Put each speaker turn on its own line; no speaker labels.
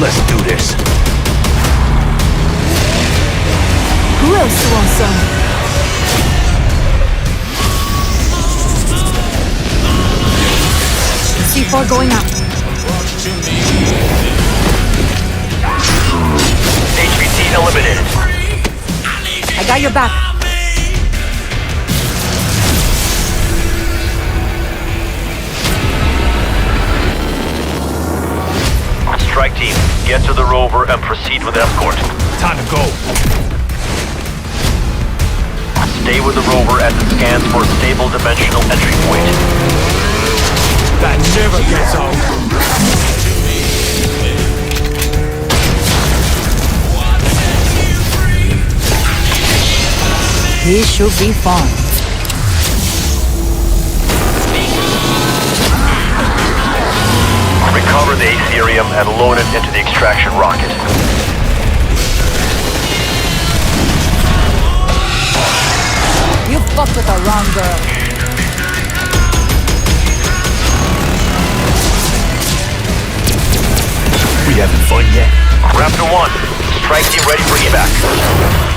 Let's do this.
Who else wants some? C4 going up.
HVT eliminated.
I got your back.
Strike team, get to the rover and proceed with escort.
Time to go.
Stay with the rover as it scans for a stable dimensional entry point.
That never gets old.
He should be fun.
The Aetherium and load it into the extraction rocket.
You fucked with the wrong girl.
We having fun yet?
Raptor 1, strike team ready for evac.